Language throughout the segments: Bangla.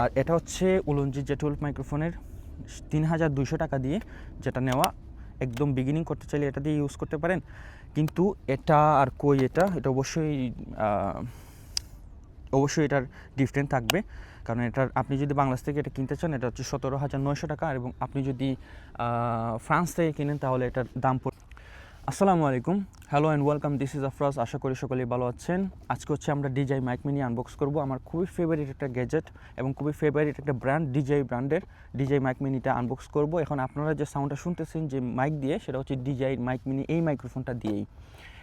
আর এটা হচ্ছে উলঞ্জি জে টুয়েলভ মাইক্রোফোনের তিন হাজার দুইশো টাকা দিয়ে যেটা নেওয়া একদম বিগিনিং করতে চাইলে এটা দিয়ে ইউজ করতে পারেন। কিন্তু এটা আর কই এটা? এটা অবশ্যই অবশ্যই এটার ডিফারেন্ট থাকবে। কারণ এটার, আপনি যদি বাংলাদেশ থেকে এটা কিনতে চান, এটা হচ্ছে সতেরো হাজার নয়শো টাকা। এবং আপনি যদি ফ্রান্স থেকে কিনেন, তাহলে এটার দাম পড়ে আসসালামু আলাইকুম। Hello and welcome this is Afraz আশা করি সকলেই ভালো আছেন। আজকে হচ্ছে আমরা ডিজাই মাইক মিনি আনবক্স করব। আমার খুবই ফেভারিট একটা গ্যাজেট এবং খুবই ফেভারিট একটা ব্র্যান্ড ডিজাই ব্র্যান্ডের ডিজাই মাইক মিনিটা আনবক্স করব। এখন আপনারা যে সাউন্ডটা শুনতেছেন, যে মাইক দিয়ে, সেটা হচ্ছে ডিজাই মাইক মিনি এই মাইক্রোফোনটা দিয়েই।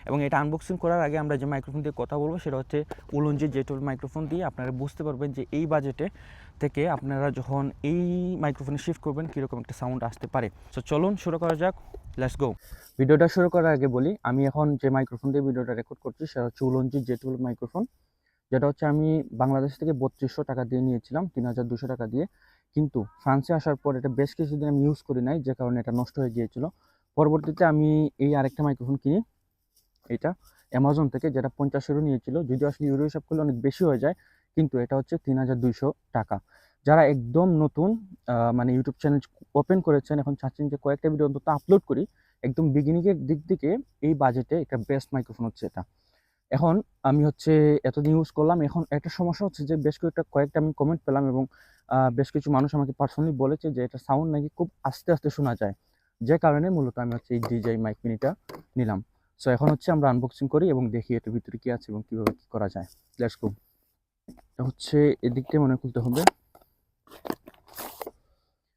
এবং এটা আনবক্সিং করার আগে আমরা যে মাইক্রোফোন দিয়ে কথা বলব, সেটা হচ্ছে উলঞ্জি জেটুল মাইক্রোফোন দিয়ে আপনারা বুঝতে পারবেন যে এই বাজেটে থেকে আপনারা যখন এই মাইক্রোফোনে শিফট করবেন, কীরকম একটা সাউন্ড আসতে পারে। সো চলুন শুরু করা যাক। লেটস গো ভিডিওটা শুরু করার আগে বলি, আমি এখন যে মাইক্রোফোন দিয়ে ভিডিওটা রেকর্ড করছি, সেটা হচ্ছে উলঞ্জি জেটুল মাইক্রোফোন যেটা হচ্ছে আমি বাংলাদেশ থেকে বত্রিশশো টাকা দিয়ে নিয়েছিলাম, তিন হাজার দুশো টাকা দিয়ে। কিন্তু ফ্রান্সে আসার পর এটা বেশ কিছুদিন আমি ইউজ করি নাই, যে কারণে এটা নষ্ট হয়ে গিয়েছিল। পরবর্তীতে আমি এই আরেকটা মাইক্রোফোন কিনি এটা অ্যামাজন থেকে যেটা পঞ্চাশ ইউরো নিয়েছিল, যদিও আসলে ইউরো হিসাব করলে অনেক বেশি হয়ে যায়, কিন্তু এটা হচ্ছে তিন হাজার দুইশো টাকা। যারা একদম নতুন মানে ইউটিউব চ্যানেল ওপেন করেছেন, এখন চাচ্ছেন যে কয়েকটা ভিডিও অন্তত আপলোড করি, একদম বিগিনিংয়ের দিক থেকে এই বাজেটে একটা বেস্ট মাইক্রোফোন হচ্ছে এটা। এখন আমি হচ্ছে এতদিন ইউজ করলাম, এখন একটা সমস্যা হচ্ছে যে বেশ কয়েকটা কয়েকটা আমি কমেন্ট পেলাম এবং বেশ কিছু মানুষ আমাকে পার্সোনালি বলেছে যে এটা সাউন্ড নাকি খুব আস্তে আস্তে শোনা যায়। যে কারণে মূলত আমি হচ্ছে এই ডিজাই মাইক মিনিটা নিলাম। সো এখন হচ্ছে আমরা আনবক্সিং করি এবং দেখি এটার ভিতরে কী আছে এবং কীভাবে কী করা যায়। লেটস গো এটা হচ্ছে এদিকটা মনে খুলতে হবে।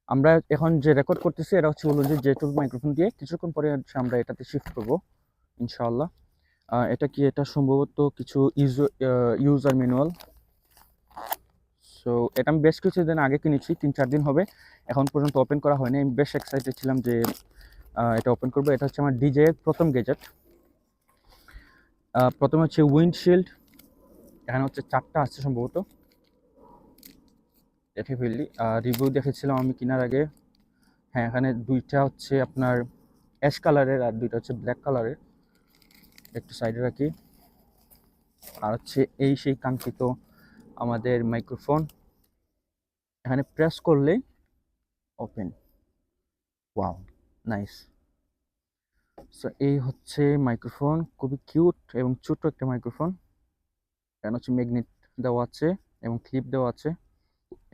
আমরা এখন যে রেকর্ড করতেছি, এটা হচ্ছে বলুন যে জেটুল মাইক্রোফোন দিয়ে কিছুক্ষণ পরে আমরা এটাতে শিফট করব, ইনশাআল্লাহ। এটা কি এটা সম্ভবত কিছু ইউজ ইউজার ম্যানুয়াল সো এটা আমি বেশ কিছুদিন আগে কিনেছি তিন চার দিন হবে। এখন পর্যন্ত ওপেন করা হয়নি। আমি বেশ এক্সাইটেড ছিলাম যে এটা ওপেন করব। এটা হচ্ছে আমার ডিজে প্রথম গেজেট প্রথমে হচ্ছে উইন্ডশিল্ড এখানে হচ্ছে চারটা আসছে সম্ভবত। দেখে ফেললি রিভিউ দেখেছিলাম আমি কেনার আগে। হ্যাঁ এখানে দুইটা হচ্ছে আপনার অ্যাশ কালারের আর দুইটা হচ্ছে ব্ল্যাক কালারের একটু সাইডে রাখি। আর হচ্ছে এই সেই কাঙ্ক্ষিত আমাদের মাইক্রোফোন এখানে প্রেস করলেই ওপেন ওয়াও নাইস সো এই হচ্ছে মাইক্রোফোন খুবই কিউট এবং ছোট্ট একটা মাইক্রোফোন এখানে হচ্ছে ম্যাগনেট দেওয়া আছে এবং ক্লিপ দেওয়া আছে।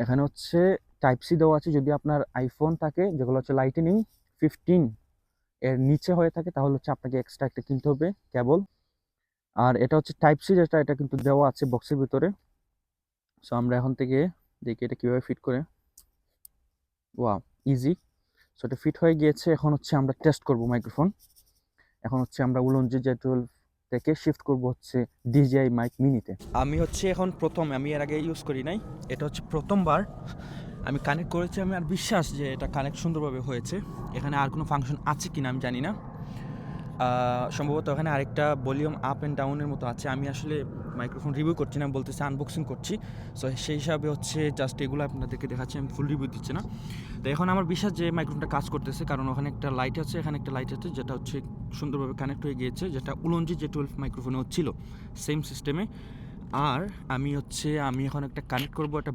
এখানে হচ্ছে টাইপ সি দেওয়া আছে। যদি আপনার আইফোন থাকে, যেগুলো হচ্ছে লাইটেনিং ফিফটিন এর নিচে হয়ে থাকে, তাহলে হচ্ছে আপনাকে এক্সট্রা একটা কিনতে হবে কেবল আর এটা হচ্ছে টাইপ সি যেটা এটা কিন্তু দেওয়া আছে বক্সের ভিতরে। সো আমরা এখন থেকে দেখি এটা কীভাবে ফিট করে। ওয়া ইজি সো এটা ফিট হয়ে গিয়েছে। এখন হচ্ছে আমরা টেস্ট করব মাইক্রোফোন এখন হচ্ছে আমরা উলঞ্জি জে টুয়েলভ থেকে শিফট করব হচ্ছে ডিজিআই মাইক মিনিতে আমি হচ্ছে এখন প্রথম, আমি এর আগে ইউজ করি নাই, এটা হচ্ছে প্রথমবার। আমি কানেক্ট করেছি, আমি আর বিশ্বাস যে এটা কানেক্ট সুন্দরভাবে হয়েছে। এখানে আর কোনো ফাংশন আছে কি না আমি জানি না। সম্ভবত এখানে আরেকটা ভলিউম আপ অ্যান্ড ডাউনের মতো আছে। আমি আসলে মাইক্রোফোন রিভিউ করছি না বলতেছি আনবক্সিং করছি। সো সেই হিসাবে হচ্ছে জাস্ট এগুলো আপনাদেরকে দেখাচ্ছি, আমি ফুল রিভিউ দিচ্ছি না। তো এখন আমার বিশ্বাস যে মাইক্রোফোনটা কাজ করতেছে, কারণ ওখানে একটা লাইট আছে, এখানে একটা লাইট আছে, যেটা হচ্ছে সুন্দরভাবে কানেক্ট হয়ে গিয়েছে, যেটা উলঞ্জি যে টুয়েলভ মাইক্রোফোনেও ছিল সেম সিস্টেমে আর আমি হচ্ছে, আমি এখন একটা কানেক্ট করব একটা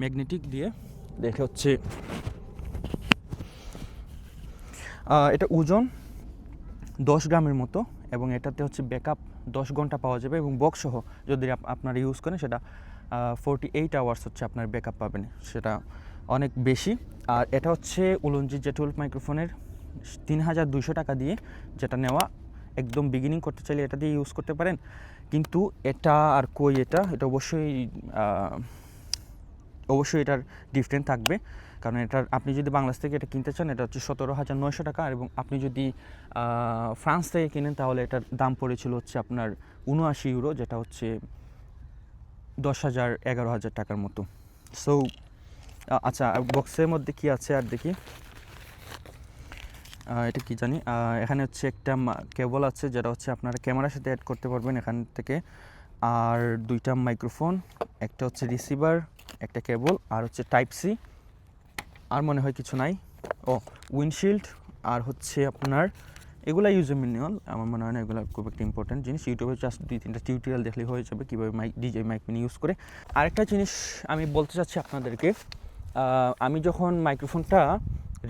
ম্যাগনেটিক দিয়ে। দেখে হচ্ছে এটা ওজন দশ গ্রামের মতো, এবং এটাতে হচ্ছে ব্যাকআপ দশ ঘণ্টা পাওয়া যাবে এবং বক্স সহ যদি আপ- আপনারা ইউজ করেন সেটা ফোরটি এইট আওয়ার্স হচ্ছে আপনার ব্যাকআপ পাবেন। সেটা অনেক বেশি। আর এটা হচ্ছে উলঞ্জি জে টুয়েলভ মাইক্রোফোনের তিন হাজার দুশো টাকা দিয়ে যেটা নেওয়া একদম বিগিনিং করতে চাইলে এটা দিয়ে ইউজ করতে পারেন। কিন্তু এটা আর কই এটা? এটা অবশ্যই অবশ্যই এটার ডিফারেন্ট থাকবে। কারণ এটার, আপনি যদি বাংলাদেশ থেকে এটা কিনতে চান, এটা হচ্ছে সতেরো হাজার নয়শো টাকা। এবং আপনি যদি ফ্রান্স থেকে কিনেন, তাহলে এটার দাম পড়েছিল হচ্ছে আপনার উনআশি ইউরো, যেটা হচ্ছে দশ হাজার এগারো হাজার টাকার মতো। সো আচ্ছা বক্সের মধ্যে কি আছে আর দেখি। এটা কি জানি? এখানে হচ্ছে একটা কেবল আছে, যেটা হচ্ছে আপনারা ক্যামেরার সাথে অ্যাড করতে পারবেন এখান থেকে। আর দুইটা মাইক্রোফোন, একটা হচ্ছে রিসিভার একটা কেবল আর হচ্ছে টাইপ সি। আর মনে হয় কিছু নাই। ও, উইন্ডশিল্ড আর হচ্ছে আপনার এগুলো ইউজার ম্যানুয়াল আমার মনে হয় না এগুলো খুব একটা ইম্পর্টেন্ট জিনিস। ইউটিউবে জাস্ট দুই তিনটা টিউটোরিয়াল দেখলে হয়ে যাবে কীভাবে mic DJ mic mini use করে। আরেকটা জিনিস আমি বলতে চাচ্ছি আপনাদেরকে আমি যখন মাইক্রোফোনটা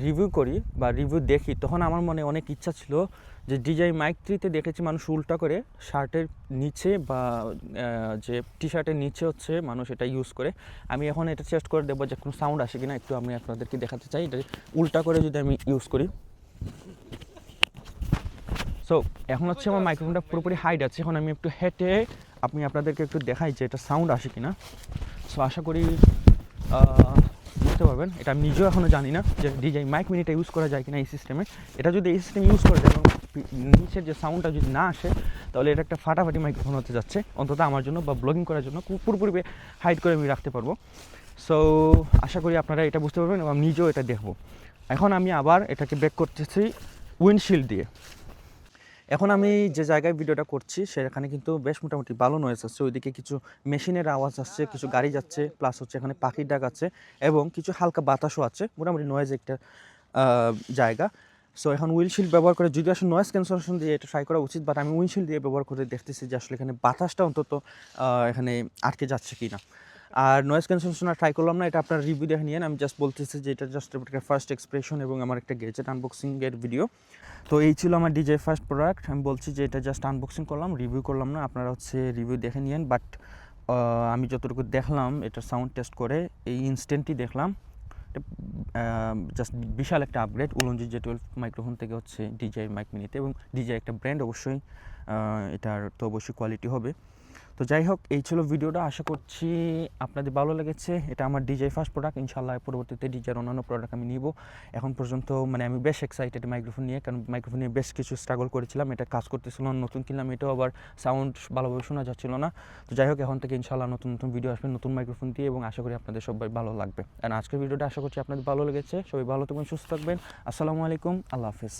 রিভিউ করি বা রিভিউ দেখি, তখন আমার মনে অনেক ইচ্ছা ছিল যে ডিজাই মাইক থ্রিতে দেখেছি মানুষ উল্টা করে শার্টের নিচে বা যে টি শার্টের নিচে হচ্ছে মানুষ এটা ইউজ করে। আমি এখন এটা চেস্ট করে দেবো যে কোনো সাউন্ড আসে কিনা, একটু আমি আপনাদেরকে দেখাতে চাই। এটা উল্টা করে যদি আমি ইউজ করি। সো এখন হচ্ছে আমার মাইক্রোফোনটা পুরোপুরি হাইট আছে। এখন আমি একটু হেঁটে আপনি আপনাদেরকে একটু দেখাই যে এটা সাউন্ড আসে কিনা। সো আশা করি বুঝতে পারবেন। এটা আমি নিজেও এখনও জানি না যে ডিজাই মাইক মিনিটা ইউজ করা যায় কিনা এই সিস্টেমে এটা যদি এই সিস্টেম ইউজ করে এবং নিচের যে সাউন্ডটা যদি না আসে, তাহলে এটা একটা ফাটাফাটি মাইক্রোফোন হতে যাচ্ছে। অন্তত আমার জন্য বা ব্লগিং করার জন্য পুরোপুরি হাইট করে আমি রাখতে পারব। সো আশা করি আপনারা এটা বুঝতে পারবেন এবং নিজেও এটা দেখব। এখন আমি আবার এটাকে ব্রেক করতেছি উইন্ডশিল্ড দিয়ে। এখন আমি যে জায়গায় ভিডিওটা করছি, সেখানে কিন্তু বেশ মোটামুটি ভালো নয়েজ আসছে। ওইদিকে কিছু মেশিনের আওয়াজ আসছে, কিছু গাড়ি যাচ্ছে প্লাস হচ্ছে এখানে পাখির ডাক আছে এবং কিছু হালকা বাতাসও আছে, মোটামুটি নয়েজ একটা জায়গা। সো এখন উইন্ডশিল্ড ব্যবহার করে যদি আসলে নয়েজ ক্যান্সেলেশন দিয়ে এটা ট্রাই করা উচিত বাট আমি উইন্ডশিল্ড দিয়ে ব্যবহার করে দেখতেছি যে আসলে এখানে বাতাসটা অন্তত এখানে আটকে যাচ্ছে কি না আর নয়েজ ক্যান্সেলেশন ট্রাই করলাম না, এটা আপনার রিভিউ দেখে নিয়েন। আমি জাস্ট বলতেছি যে এটা জাস্ট একটা ফার্স্ট এক্সপ্রেশন এবং আমার একটা গেজেট আনবক্সিংয়ের ভিডিও তো এই ছিল আমার ডিজে ফার্স্ট প্রোডাক্ট আমি বলছি যে এটা জাস্ট আনবক্সিং করলাম রিভিউ করলাম না, আপনারা হচ্ছে রিভিউ দেখে নিয়েন। বাট আমি যতটুকু দেখলাম, এটা সাউন্ড টেস্ট করে এই ইনস্ট্যান্টই দেখলাম। জাস্ট বিশাল একটা upgrade Ulanzi J twelve microphone থেকে হচ্ছে ডিজাই মাইক মিনিতে এবং ডিজাই একটা ব্র্যান্ড অবশ্যই এটার তো অবশ্যই কোয়ালিটি হবে। তো যাই হোক, এই ছিল ভিডিওটা। আশা করছি আপনাদের ভালো লেগেছে। এটা আমার ডিজাই ফার্স্ট প্রোডাক্ট ইনশাল্লাহ পরবর্তীতে ডিজাইয়ের অন্যান্য প্রোডাক্ট আমি নিব। এখন পর্যন্ত মানে আমি বেশ এক্সাইটেড মাইক্রোফোন নিয়ে, কারণ মাইক্রোফোন নিয়ে বেশ কিছু স্ট্রাগল করেছিলাম। এটা কাজ করতেছিলাম নতুন কিনলাম, এটাও আবার সাউন্ড ভালোভাবে শোনা যাচ্ছিল না। তো যাই হোক, এখন থেকে ইনশাল্লাহ নতুন নতুন ভিডিও আসবে, নতুন মাইক্রোফোন দিয়ে, এবং আশা করি আপনাদের সবাই ভালো লাগবে। আর আজকের ভিডিওটা আশা করছি আপনাদের ভালো লেগেছে। সবাই ভালো থাকবেন, সুস্থ থাকবেন। আসসালামু আলাইকুম। আল্লাহ হাফেজ।